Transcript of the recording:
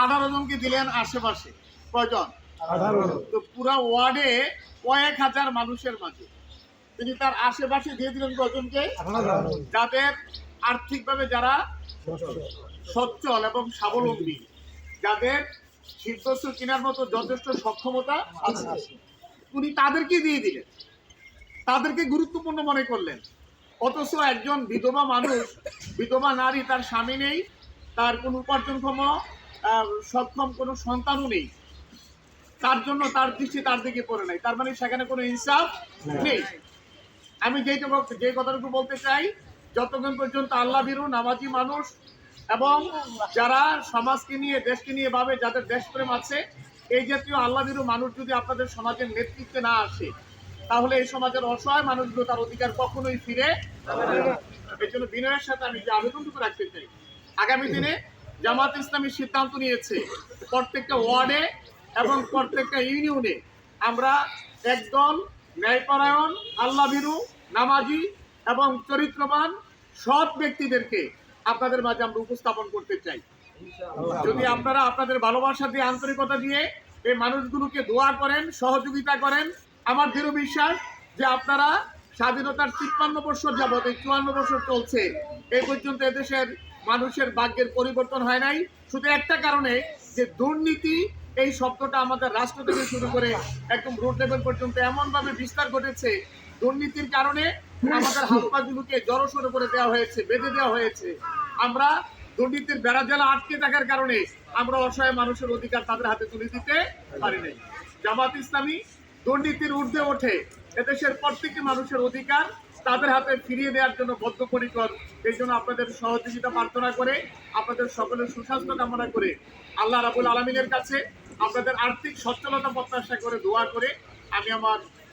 আঠারো জনকে দিলেন আশেপাশে। কয়জন? তো পুরা ওয়ার্ডে কয়েক হাজার মানুষের মাঝে। তিনি তার আশেপাশে দিয়ে দিলেন কয়জনকে? যাদের আর্থিকভাবে যারা সচ্ছল এবং স্বাবলম্বী যাদের শীতবস্ত্র কেনার মতো যথেষ্ট সক্ষমতা আছে। উনি তাদেরকে দিয়ে দিলেন। তাদেরকে গুরুত্বপূর্ণ মনে করলেন। অথচ একজন বিধবা মানুষ বিধবা নারী তার স্বামী নেই তার কোনো উপার্জনক্ষম সক্ষম কোনো সন্তানও নেই। তার জন্য তার দৃষ্টি তার দিকে পড়ে নাই। তার মানে সেখানে কোনো ইনসাফ নেই। আমি যেটুকু যে কথাটুকু বলতে চাই যতক্ষণ পর্যন্ত আল্লাহ বিরু নামাজি মানুষ এবং যারা সমাজকে নিয়ে দেশকে নিয়ে ভাবে যাদের দেশপ্রেম আছে এই জাতীয় আল্লাহ বিরু মানুষ যদি আপনাদের সমাজের নেতৃত্বে না আসে তাহলে এই সমাজের অসহায় মানুষগুলো তার অধিকার কখনোই ফিরে এই জন্য বিনয়ের সাথে আমি যে আবেদনটুকু রাখতে চাই আগামী দিনে জামাত ইসলামী সিদ্ধান্ত নিয়েছে, প্রত্যেকটা ওয়ার্ডে এবং প্রত্যেকটা ইউনিয়নে আমরা একদল ন্যায়পরায়ণ আল্লাহ ভীরু নামাজি এবং চরিত্রবান সৎ ব্যক্তিদেরকে আপনাদের মাঝে আমরা উপস্থাপন করতে চাই। যদি আপনারা আপনাদের ভালোবাসা দিয়ে, আন্তরিকতা দিয়ে এই মানুষগুলোকে দোয়া করেন, সহযোগিতা করেন, আমার দৃঢ় বিশ্বাস যে আপনারা স্বাধীনতার তিপ্পান্ন বছর যাবত এই চুয়ান্ন বছর চলছে, এই পর্যন্ত এদেশের মানুষের ভাগ্যের পরিবর্তন হয় নাই। শুধু একটা কারণে যে দুর্নীতি, এই শব্দটা আমাদের রাষ্ট্র থেকে শুরু করে একদম রোড লেভেল পর্যন্ত এমনভাবে বিস্তার ঘটেছে। দুর্নীতির কারণে আমাদের হাত পাগুলোকে জড়সড়ো করে দেওয়া হয়েছে, বেঁধে দেওয়া হয়েছে। আমরা দুর্নীতির বেড়া জেলা আটকে থাকার কারণে আমরা অসহায় মানুষের অধিকার তাদের হাতে তুলে দিতে পারি নাই। জামাত ইসলামী দুর্নীতির ঊর্ধ্বে ওঠে। এদেশের প্রত্যেকটি মানুষের অধিকার তাদের হাতে ফিরিয়ে দেওয়ার জন্য বদ্ধপরিকর। এই জন্য আপনাদের সহযোগিতা প্রার্থনা করে, আপনাদের সকলের সুস্বাস্থ্য কামনা করে আল্লাহ রাবুল আলমিনের কাছে আপনাদের আর্থিক সচ্ছলতা প্রত্যাশা করে দোয়া করে আমি আমার